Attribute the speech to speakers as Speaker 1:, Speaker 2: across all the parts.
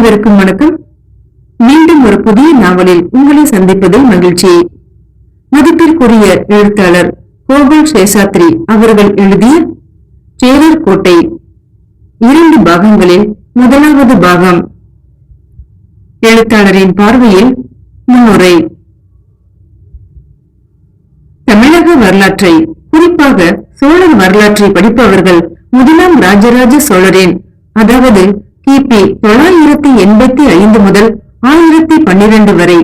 Speaker 1: அனைவருக்கும் வணக்கம். மீண்டும் ஒரு புதிய நாவலில் உங்களை சந்திப்பதில் மகிழ்ச்சி. மதிப்பிற்குரிய எழுத்தாளர் கோகுல் சேஷாத்ரி அவர்கள் எழுதிய சேரர் கோட்டை இரண்டு பாகங்களில் முதலாவது பாகம். எழுத்தாளரின் பார்வையில் முன்னுரை. தமிழக வரலாற்றை குறிப்பாக சோழர் வரலாற்றை படிப்பவர்கள் முதலாம் ராஜராஜ சோழரின் அதாவது கிபி தொள்ளாயிரத்தி எண்பத்தி ஐந்து முதல் ஆயிரத்தி பன்னிரண்டு வரை.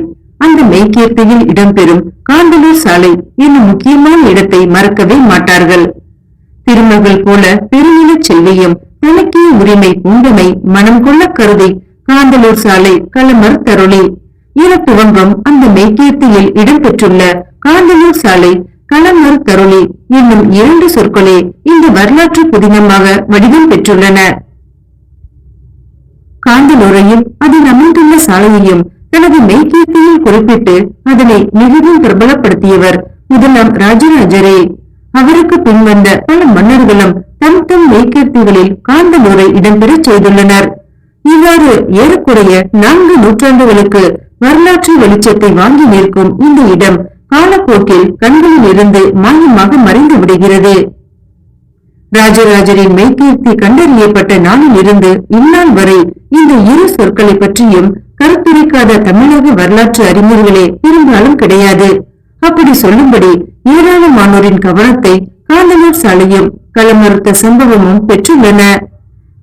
Speaker 1: அந்த மெய்கீர்த்தியில் இடம்பெறும் காந்தலூர் சாலை என்னும் முக்கியமான இடத்தை மறக்கவே மாட்டார்கள். திருமகள் போல பெருநிலச் செல்வியும் தனக்கே உரிமை உண்டமை மனம் கொள்ள கருதி காந்தலூர் சாலை களமர் தருளி. என துவங்கும் அந்த மெய்கீர்த்தியில் இடம்பெற்றுள்ள காந்தலூர் சாலை களமர் தருளி என்னும் இரண்டு சொற்களே இந்த வரலாற்று புதினமாக வடிவம் பெற்றுள்ளன. காந்தலூரையும் அதில் அமைந்துள்ள சாலையையும் தனது மெய்கீர்த்தியில் குறிப்பிட்டு அதனை மிகவும் பிரபலப்படுத்தியவர் முதலாம் ராஜராஜரே. அவருக்கு பின்வந்த பல மன்னர்களும் தம் தம் மெய்கீர்த்திகளில் காந்தலூரை இடம்பெறச் செய்துள்ளனர். இவ்வாறு ஏறக்குறைய நான்கு நூற்றாண்டுகளுக்கு வரலாற்று வெளிச்சத்தை வாங்கி நிற்கும் இந்த இடம் காலப்போக்கில் கண்களில் இருந்து மாயமாக மறைந்து விடுகிறது. ராஜராஜரின் மெய்கீர்த்தி கண்டறியப்பட்ட நாளில் இருந்து இந்நாள் வரை இந்த இரு சொற்களை பற்றியும் கருத்துரைக்காத தமிழக வரலாற்று அறிஞர்களே பெரும்பாலும் கிடையாது. அப்படி சொல்லும்படி ஏராளமானோரின் கவனத்தை காந்தலூர் சாலையும் களமறுத்த சம்பவமும் பெற்றுள்ளன.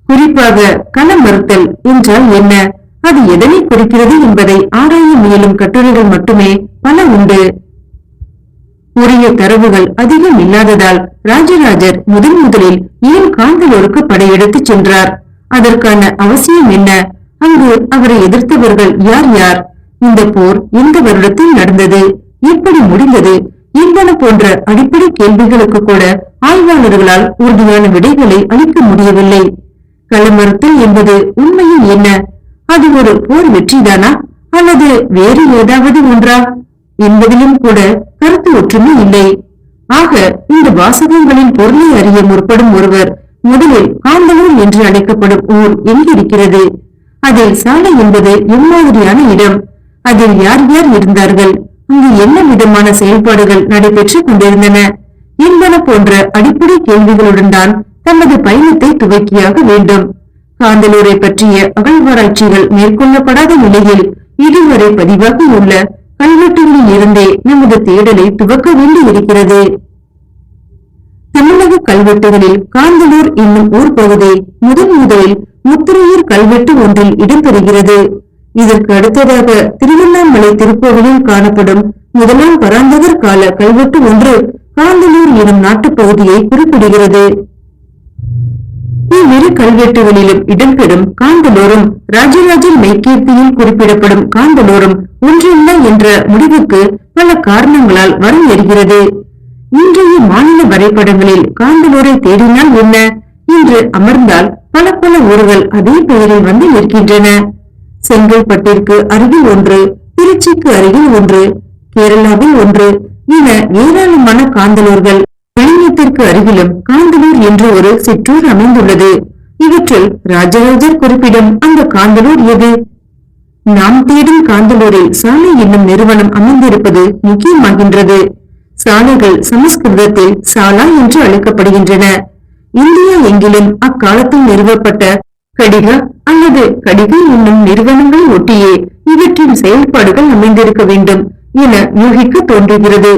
Speaker 1: குறிப்பாக களமறுத்தல் என்றால் என்ன? அது எதனை குறிக்கிறது என்பதை ஆராய முயலும் கட்டுரைகள் மட்டுமே பல உண்டு. உரிய தரவுகள் அதிகம் இல்லாததால் ராஜராஜர் முதன் முதலில் ஏன் காந்தலூருக்கு படையெடுத்துச் சென்றார்? அதற்கான அவசியம் என்ன? அங்கு அவரை எதிர்த்தவர்கள் யார் யார்? இந்த போர் எந்த வருடத்தில் நடந்தது? எப்படி முடிந்தது? என்பன போன்ற அடிப்படை கேள்விகளுக்கு கூட ஆய்வாளர்களால் உறுதியான விடைகளை அளிக்க முடியவில்லை. களமறுத்தல் என்பது உண்மையில் என்ன? அது ஒரு போர் வெற்றிதானா? அல்லது வேறு ஏதாவது ஒன்றா? என்பதிலும் கூட கருத்து ஒற்றுமை இல்லை. ஆக இந்த வாசகங்களின் பொருளை அறிய முற்படும் ஒருவர் முதலில் காந்தலூர் என்று அழைக்கப்படும் ஊர் எங்கிருக்கிறது? அதில் சாலை என்பது எம்மாதிரியான இடம். அதில் யார் யார் இருந்தார்கள்? அங்கு என்ன விதமான செயல்பாடுகள் நடைபெற்று கொண்டிருந்தன? என்பன போன்ற அடிப்படை கேள்விகளுடன் தான் தமது பயணத்தை துவக்கியாக வேண்டும். காந்தலூரை பற்றிய அகழ்வாராய்ச்சிகள் மேற்கொள்ளப்படாத நிலையில் இதுவரை பதிவாகியுள்ள கல்வெட்டுகளில் இருந்தே நமது தேடலை துவக்க வேண்டி இருக்கிறது தமிழக கல்வெட்டுகளில் காந்தலூர் என்னும் ஊர் பகுதி முதன் முதலில் முத்திரையூர் கல்வெட்டு ஒன்றில் இடம்பெறுகிறது. இதற்கு அடுத்ததாக திருவண்ணாமலை திருக்கோவிலில் காணப்படும் முதலாம் பராந்தகர் கால கல்வெட்டு ஒன்று காந்தலூர் எனும் நாட்டுப் பகுதியை குறிப்பிடுகிறது. இவ்விரு கல்வெட்டுகளிலும் இடம்பெறும் காந்தலூரும் ராஜராஜன் மெய்கீர்த்தியில் குறிப்பிடப்படும் காந்தலூரும் ஒன்றல்ல என்ற முடிவுக்கு பல காரணங்களால் வர எறுகிறது இன்றைய மாநில வரைபடங்களில் காந்தலூரை தேடினால் என்ன? இன்று அமர்ந்தால் பல பல ஊர்கள் அதே பெயரில் வந்து நிற்கின்றன. செங்கல்பட்டிற்கு அருகில் ஒன்று திருச்சிக்கு அருகில் ஒன்று கேரளாவில் ஒன்று என ஏராளமான காந்தலூர்கள் விழுமியத்திற்கு அருகிலும் காந்தலூர் என்று ஒரு சிற்றூர் அமைந்துள்ளது. இவற்றில் ராஜராஜர் குறிப்பிடும் அந்த காந்தலூர் எது? நாம் தேடும் காந்தலூரில் சாலை என்னும் நிறுவனம் அமைந்திருப்பது முக்கியமாகின்றது. சாலைகள் சமஸ்கிருதத்தில் சாலா என்று அழைக்கப்படுகின்றன. இந்தியா எங்கிலும் அக்காலத்தில் நிறுவப்பட்ட கடிக அல்லது கடிகை என்னும் நிறுவனங்களை ஒட்டியே இவற்றின் செயல்பாடுகள் அமைந்திருக்க வேண்டும் என யூகிக்க தோன்றுகிறது.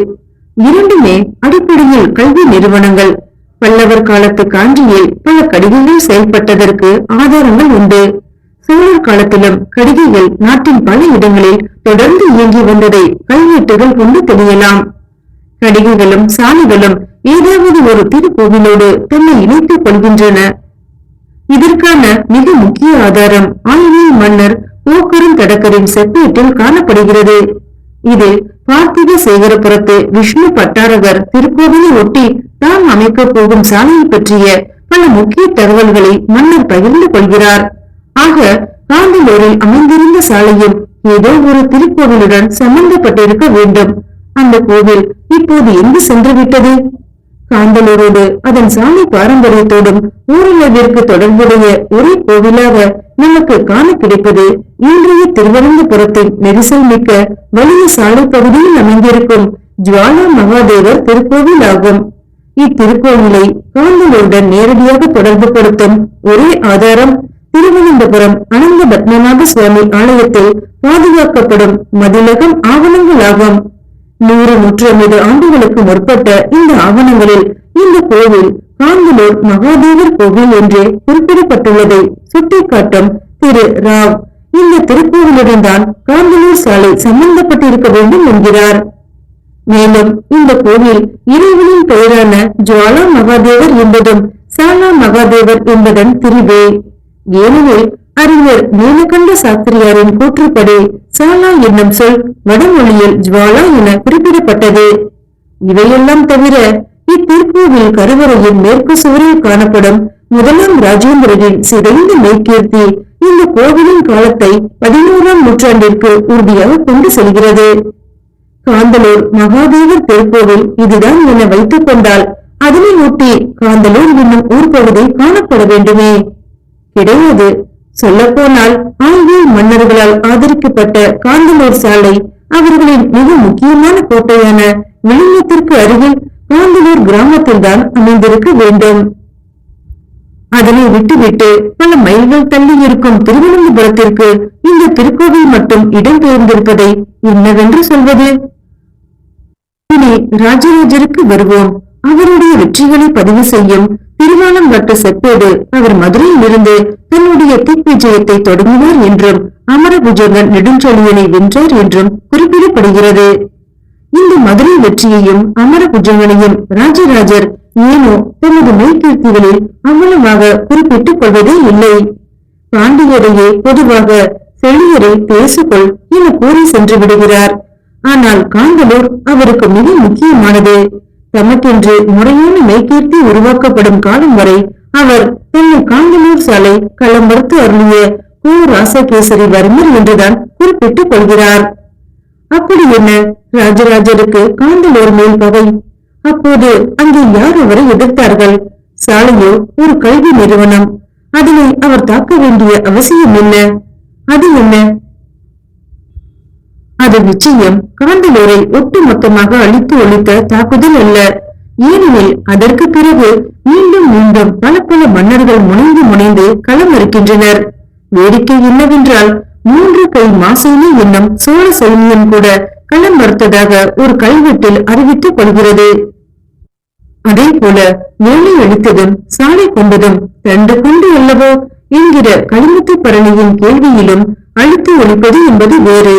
Speaker 1: இரண்டுமே அடிப்படையில் கல்வி நிறுவனங்கள். பல்லவர் காலத்து காஞ்சியில் பல கடிகைகள் செயல்பட்டதற்கு ஆதாரங்கள் உண்டு. சோழர் காலத்திலும் கடிகைகள் நாட்டின் பல இடங்களில் தொடர்ந்து இயங்கி வந்ததை கல்வெட்டுகள் கொண்டு தெரியலாம் கடிகைகளும் சாலைகளும் ஏதாவது ஒரு திருக்கோவிலோடு தன்னை இணைத்துக் கொள்கின்றன. இதற்கான மிக முக்கிய ஆதாரம் ஆயுள் மன்னர் போக்கரும் தடக்கரின் செப்பேட்டில் காணப்படுகிறது. இது பார்த்திப சேகரபுரத்து விஷ்ணு பட்டாரகர் திருக்கோவிலை ஒட்டி தாம் அமைக்க போகும் சாலையை பற்றிய பல முக்கிய தகவல்களை மன்னர் பகிர்ந்து கொள்கிறார். ஆக காந்தலூரில் அமைந்திருந்த சாலையும் ஏதோ ஒரு திருக்கோவிலுடன் சம்பந்தப்பட்டிருக்க வேண்டும். அந்த கோவில் இப்போது எங்கு சென்று விட்டது காந்தலூரோடு அதன் சாமி பாரம்பரியத்தோடும் ஊரளவிற்கு தொடர்புடைய ஒரே கோவிலாக நமக்கு காண கிடைப்பது இன்றைய திருவனந்தபுரத்தின் நெரிசல் மிக்க வலிய சாலை பகுதியில் அமைந்திருக்கும் ஜுவாலா மகாதேவர் திருக்கோவில் ஆகும் இத்திருக்கோவிலை காந்தலூருடன் நேரடியாக தொடர்பு படுத்தும் ஒரே ஆதாரம் திருவனந்தபுரம் அனந்த பத்மநாப சுவாமி ஆலயத்தில் பாதுகாக்கப்படும் மதிலகம் ஆவணங்களாகும். நூறு நூற்றம்பது ஆண்டுகளுக்கு முற்பட்ட இந்த ஆவணங்களில் இந்த கோவில் காந்தலூர் மகாதேவர் கோவில் என்றே குறிப்பிடப்பட்டுள்ளதை சுட்டிக்காட்டும் திரு. ராவ். இந்த திருக்கோவிலுடன் தான் காந்தலூர் சாலை சம்பந்தப்பட்டிருக்க வேண்டும் என்கிறார். மேலும் இந்த கோவில் இறைவனின் பெயரான ஜுவாலா மகாதேவர் என்பதும் சாலா மகாதேவர் என்பதன் திரிவே. ஏனெனில் அறிஞர் நீலகண்ட சாஸ்திரியாரின் கூற்றுப்படி சாலா என்னும் சொல் வடமொழியில் ஜுவாலா என குறிப்பிடப்பட்டது. இவையெல்லாம் தவிர இத்திருக்கோவில் கருவறையின் மேற்கு சுவரில் காணப்படும் முதலாம் ராஜேந்திரனின் சிதைந்த மெய்கீர்த்தி இந்த கோவிலின் காலத்தை பதினோராம் நூற்றாண்டிற்கு உறுதியாக கொண்டு செல்கிறது. காந்தலூர் மகாதேவர் திருக்கோவில் இதுதான் என வைத்துக் கொண்டால் அதனை ஒட்டி காந்தலூர் என்னும் ஊர் பகுதி காணப்பட வேண்டுமே. கிடையாது. சொல்லப்போனால் ஆங்கில மன்னர்களால் ஆதரிக்கப்பட்ட காந்தலூர் சாலை அவர்களின் மிக முக்கியமான கோட்டையான விளிம்பத்திற்கு அருகில் காந்தலூர் கிராமத்தில்தான் அமைந்திருக்க வேண்டும். அதனை விட்டுவிட்டு பல மைல்கள் தள்ளி இருக்கும் திருவனந்தபுரத்திற்கு இந்த திருக்கோவில் மட்டும் இடம்பெயர்ந்திருப்பதை என்னவென்று சொல்வது? இனி ராஜராஜருக்கு வருவோம். அவருடைய வெற்றிகளை பதிவு செய்யும் திருவானம் வட்ட செப்போடு அவர் மதுரையில் இருந்து தன்னுடைய திக்விஜயத்தை தொடங்கினார் என்றும் அமரபுஜங்கன் நெடுஞ்சொலியனை வென்றார் என்றும் குறிப்பிடப்படுகிறது. இந்த மதுரை வெற்றியையும் அமரபுஜங்கனையும் ராஜராஜர் ஏனோ தனது மெய்கீர்த்திகளில் அவ்வளவாக குறிப்பிட்டுக் கொள்வதே இல்லை. பாண்டியரையே பொதுவாக செழியரை பேசுகொள் என கூறி சென்று விடுகிறார். ஆனால் காந்தலூர் அவருக்கு மிக முக்கியமானது. தமக்கென்று முறையான மெய்கீர்த்தி உருவாக்கப்படும் காலம் வரை அவர் தன்னை காந்தலூர் சாலை களம்படுத்து அருளிய கு ராசகேசரி வர்மர் என்றுதான் குறிப்பிட்டுக் கொள்கிறார். அப்படி என்ன? ராஜராஜருக்கு காந்தலூர் மேல் பகை. அப்போது அங்கே யார் அவரை எதிர்த்தார்கள்? சாலையோ ஒரு கல்வி நிறுவனம். அதனை அவர் தாக்க வேண்டிய அவசியம் என்ன? அது என்ன? அது நிச்சயம் காந்தலூரை ஒட்டுமொத்தமாக அழித்து ஒழித்த தாக்குதல் அல்ல. ஏனெனில் அதற்கு பிறகு மீண்டும் மீண்டும் பல பல மன்னர்கள் முனைந்து முனைந்து களம் இருக்கின்றனர் வேடிக்கை என்னவென்றால் மூன்று கை மாசேனி என்னும் சோழ சைன்யம் கூட களம் மறுத்ததாக ஒரு கல்வெட்டில் அறிவித்துக் கொள்கிறது. அதே போல வேலை அளித்ததும் சாலை கொண்டதும் தண்டு கொண்டு அல்லவோ என்கிற களிமுத்து பரணியின் கேள்வியிலும் அழித்து ஒழிப்பது என்பது வேறு.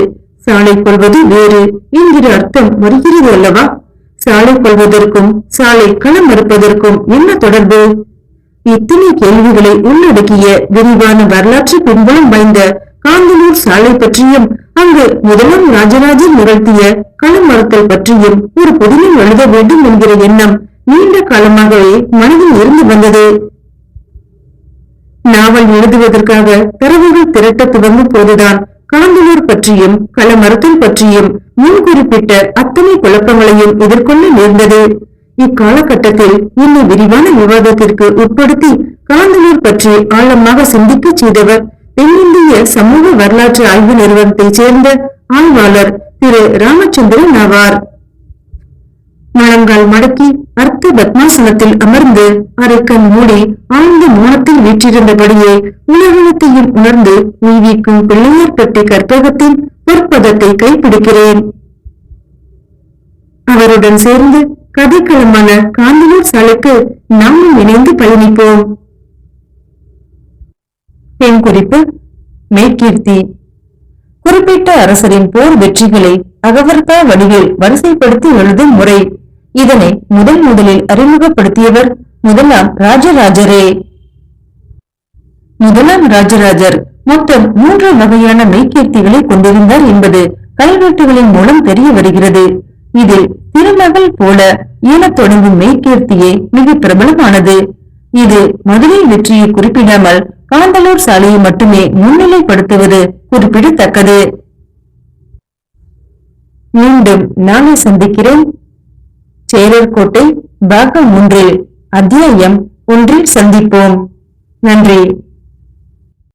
Speaker 1: சாலை கொள்வது வேறு என்கிற அர்த்தம் வருகிறது அல்லவா? சாலை கொள்வதற்கும் சாலை களம் மறுப்பதற்கும் என்ன தொடர்பு? இத்தனை கேள்விகளை உள்ளடக்கிய விரிவான வரலாற்று பின்புலம் வாய்ந்த காந்தலூர் சாலை பற்றியும் அங்கு முதலாம் ராஜராஜன் நிகழ்த்திய களம் மறுத்தல் பற்றியும் ஒரு புதினம் எழுத வேண்டும் என்கிற எண்ணம் நீண்ட காலமாகவே மனதில் இருந்து வந்தது. நாவல் எழுதுவதற்காக தரவுகள் திரட்ட துவங்கும் போதுதான் காந்தலூர் பற்றியும் களமறுத்தல் பற்றியும் முன் குறிப்பிட்ட அத்தனை குழப்பங்களையும் எதிர்கொள்ள நேர்ந்தது. இக்காலகட்டத்தில் இன்னும் விரிவான விவாதத்திற்கு உட்படுத்தி காந்தலூர் பற்றி ஆழமாக சிந்திக்க செய்தவர் தென்னிந்திய சமூக வரலாற்று ஆய்வு நிறுவனத்தைச் சேர்ந்த ஆய்வாளர் திரு ராமச்சந்திரன் ஆவார். முழங்கால் மடக்கி அர்த்த பத்மாசனத்தில் அமர்ந்து அரைக்கண் மூடி ஆழ்ந்த மௌனத்தில் வீற்றிருந்தபடியே உலகத்தையும் உணர்ந்து உய்விக்கும் பிள்ளையார் பெட்டி கற்பகத்தின் பொற்பதத்தை கைப்பிடிக்கிறேன். அவருடன் சேர்ந்து கதைக்களமான காந்தியூர் சாலைக்கு நாமும் இணைந்து பயணிப்போம். பெண் குறிப்பு மேற்கீர்த்தி குறிப்பிட்ட அரசரின் போர் வெற்றிகளை அகவர்த்தா வடிவில் வரிசைப்படுத்தி எழுதும் முறை. இதனை முதன் முதலில் அறிமுகப்படுத்தியவர் முதலாம் ராஜராஜரே. முதலாம் ராஜராஜர் மொத்தம் மூன்று வகையான மெய்கீர்த்திகளை கொண்டிருந்தார் என்பது கல்வெட்டுகளின் மூலம் தெரிய வருகிறது. இதில் திருமகள் போல ஈழத் தொடங்கும் மெய்கீர்த்தியே மிக பிரபலமானது. இது மதுரை வெற்றியை குறிப்பிடாமல் காந்தலூர் சாலையை மட்டுமே முன்னிலைப்படுத்துவது குறிப்பிடத்தக்கது. மீண்டும் நாளை சந்திக்கிறேன். சேரர் கோட்டை பாகம் ஒன்று அத்தியாயம் ஒன்றில் சந்திப்போம். நன்றி.